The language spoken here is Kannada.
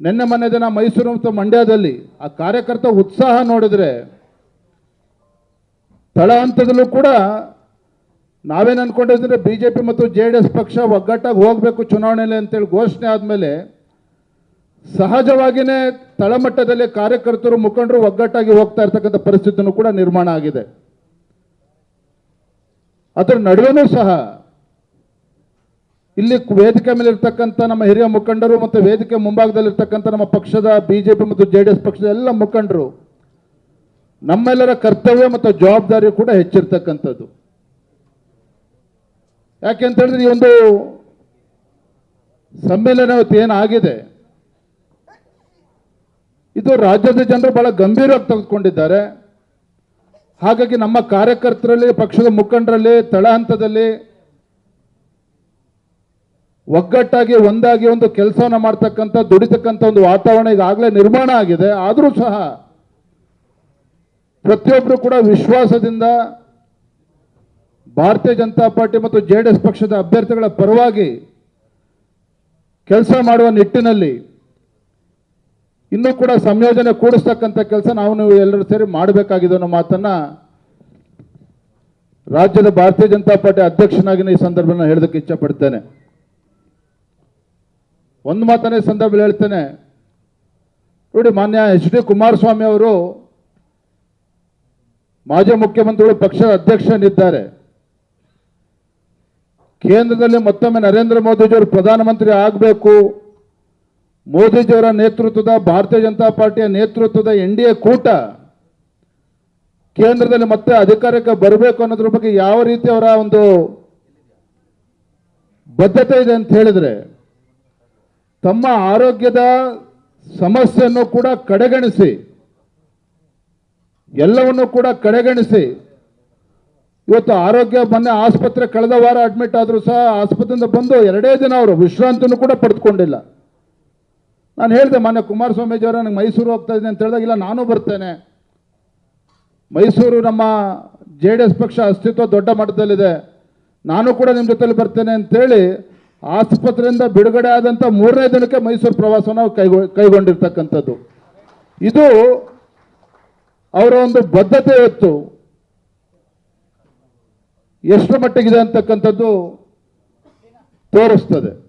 ನಿನ್ನೆ ಮೊನ್ನೆ ದಿನ ಮೈಸೂರು ಮತ್ತು ಮಂಡ್ಯದಲ್ಲಿ ಆ ಕಾರ್ಯಕರ್ತ ಉತ್ಸಾಹ ನೋಡಿದ್ರೆ ತಳ ಹಂತದಲ್ಲೂ ಕೂಡ ನಾವೇನು ಅನ್ಕೊಂಡಿದ್ರೆ ಬಿ ಜೆ ಪಿ ಮತ್ತು ಜೆ ಡಿ ಎಸ್ ಪಕ್ಷ ಒಗ್ಗಟ್ಟಾಗಿ ಹೋಗಬೇಕು ಚುನಾವಣೆಯಲ್ಲಿ ಅಂತೇಳಿ ಘೋಷಣೆ ಆದಮೇಲೆ ಸಹಜವಾಗಿಯೇ ತಳಮಟ್ಟದಲ್ಲಿ ಕಾರ್ಯಕರ್ತರು ಮುಖಂಡರು ಒಗ್ಗಟ್ಟಾಗಿ ಹೋಗ್ತಾ ಇರ್ತಕ್ಕಂಥ ಪರಿಸ್ಥಿತಿನೂ ಕೂಡ ನಿರ್ಮಾಣ ಆಗಿದೆ. ಅದರ ನಡುವೆನೂ ಸಹ ಇಲ್ಲಿ ವೇದಿಕೆ ಮೇಲೆ ಇರ್ತಕ್ಕಂಥ ನಮ್ಮ ಹಿರಿಯ ಮುಖಂಡರು ಮತ್ತು ವೇದಿಕೆ ಮುಂಭಾಗದಲ್ಲಿ ಇರ್ತಕ್ಕಂಥ ನಮ್ಮ ಪಕ್ಷದ ಬಿಜೆಪಿ ಮತ್ತು ಜೆ ಡಿ ಎಸ್ ಪಕ್ಷದ ಎಲ್ಲ ಮುಖಂಡರು, ನಮ್ಮೆಲ್ಲರ ಕರ್ತವ್ಯ ಮತ್ತು ಜವಾಬ್ದಾರಿ ಕೂಡ ಹೆಚ್ಚಿರ್ತಕ್ಕಂಥದ್ದು. ಯಾಕೆಂತ ಹೇಳಿದ್ರೆ ಈ ಒಂದು ಸಮ್ಮೇಳನ ಏನಾಗಿದೆ? ಇದು ರಾಜ್ಯದ ಜನರು ಬಹಳ ಗಂಭೀರವಾಗಿ ತೆಗೆದುಕೊಂಡಿದ್ದಾರೆ. ಹಾಗಾಗಿ ನಮ್ಮ ಕಾರ್ಯಕರ್ತರಲ್ಲಿ, ಪಕ್ಷದ ಮುಖಂಡರಲ್ಲಿ, ತಳ ಹಂತದಲ್ಲಿ ಒಗ್ಗಟ್ಟಾಗಿ ಒಂದಾಗಿ ಒಂದು ಕೆಲಸವನ್ನು ಮಾಡ್ತಕ್ಕಂಥ, ದುಡಿತಕ್ಕಂಥ ಒಂದು ವಾತಾವರಣ ಈಗಾಗಲೇ ನಿರ್ಮಾಣ ಆಗಿದೆ. ಆದರೂ ಸಹ ಪ್ರತಿಯೊಬ್ಬರು ಕೂಡ ವಿಶ್ವಾಸದಿಂದ ಭಾರತೀಯ ಜನತಾ ಪಾರ್ಟಿ ಮತ್ತು ಜೆ ಪಕ್ಷದ ಅಭ್ಯರ್ಥಿಗಳ ಪರವಾಗಿ ಕೆಲಸ ಮಾಡುವ ನಿಟ್ಟಿನಲ್ಲಿ ಇನ್ನೂ ಕೂಡ ಸಂಯೋಜನೆ ಕೂಡಿಸ್ತಕ್ಕಂಥ ಕೆಲಸ ನಾವು ನೀವು ಎಲ್ಲರೂ ಸೇರಿ ಮಾಡಬೇಕಾಗಿದೆ ಅನ್ನೋ ಮಾತನ್ನ ರಾಜ್ಯದ ಭಾರತೀಯ ಜನತಾ ಪಾರ್ಟಿ ಅಧ್ಯಕ್ಷನಾಗಿ ಈ ಸಂದರ್ಭದಲ್ಲಿ ಹೇಳೋದಕ್ಕೆ ಇಚ್ಛಪಡ್ತೇನೆ. ಒಂದು ಮಾತನ್ನೇ ಈ ಸಂದರ್ಭದಲ್ಲಿ ಹೇಳ್ತೇನೆ. ನೋಡಿ, ಮಾನ್ಯ ಎಚ್ ಡಿ ಕುಮಾರಸ್ವಾಮಿ ಅವರು ಮಾಜಿ ಮುಖ್ಯಮಂತ್ರಿಗಳು ಪಕ್ಷದ ಅಧ್ಯಕ್ಷನಿದ್ದಾರೆ ಕೇಂದ್ರದಲ್ಲಿ ಮತ್ತೊಮ್ಮೆ ನರೇಂದ್ರ ಮೋದಿಜಿಯವರು ಪ್ರಧಾನಮಂತ್ರಿ ಆಗಬೇಕು. ಮೋದಿಜಿಯವರ ನೇತೃತ್ವದ ಭಾರತೀಯ ಜನತಾ ಪಾರ್ಟಿಯ ನೇತೃತ್ವದ ಎನ್ ಡಿ ಎ ಕೂಟ ಕೇಂದ್ರದಲ್ಲಿ ಮತ್ತೆ ಅಧಿಕಾರಕ್ಕೆ ಬರಬೇಕು ಅನ್ನೋದ್ರ ಬಗ್ಗೆ ಯಾವ ರೀತಿ ಅವರ ಒಂದು ಬದ್ಧತೆ ಇದೆ ಅಂತ ಹೇಳಿದ್ರೆ ತಮ್ಮ ಆರೋಗ್ಯದ ಸಮಸ್ಯೆಯನ್ನು ಕೂಡ ಕಡೆಗಣಿಸಿ, ಎಲ್ಲವನ್ನು ಕೂಡ ಕಡೆಗಣಿಸಿ, ಇವತ್ತು ಆರೋಗ್ಯ ಮೊನ್ನೆ ಆಸ್ಪತ್ರೆ ಕಳೆದ ವಾರ ಅಡ್ಮಿಟ್ ಆದರೂ ಸಹ ಆಸ್ಪತ್ರೆಯಿಂದ ಬಂದು ಎರಡೇ ದಿನ ಅವರು ವಿಶ್ರಾಂತಿನೂ ಕೂಡ ಪಡೆದುಕೊಂಡಿಲ್ಲ ನಾನು ಹೇಳಿದೆ ಮಾನ್ಯ ಕುಮಾರಸ್ವಾಮೀಜಿಯವರ ನನಗೆ ಮೈಸೂರು ಹೋಗ್ತಾ ಇದ್ದೀನಿ ಅಂತ ಹೇಳಿದಾಗ, ಇಲ್ಲ, ನಾನು ಬರ್ತೇನೆ. ಮೈಸೂರು ನಮ್ಮ ಜೆ ಡಿ ಎಸ್ ಪಕ್ಷ ಅಸ್ತಿತ್ವ ದೊಡ್ಡ ಮಟ್ಟದಲ್ಲಿದೆ. ನಾನು ಕೂಡ ನಿಮ್ಮ ಜೊತೆಯಲ್ಲಿ ಬರ್ತೇನೆ ಅಂತೇಳಿ ಆಸ್ಪತ್ರೆಯಿಂದ ಬಿಡುಗಡೆ ಆದಂಥ ಮೂರನೇ ದಿನಕ್ಕೆ ಮೈಸೂರು ಪ್ರವಾಸನ ಕೈಗೊ, ಕೈಗೊಂಡಿರ್ತಕ್ಕಂಥದ್ದು. ಇದು ಅವರ ಒಂದು ಬದ್ಧತೆ ಇವತ್ತು ಎಷ್ಟು ಮಟ್ಟಿಗಿದೆ ಅಂತಕ್ಕಂಥದ್ದು ತೋರಿಸ್ತದೆ.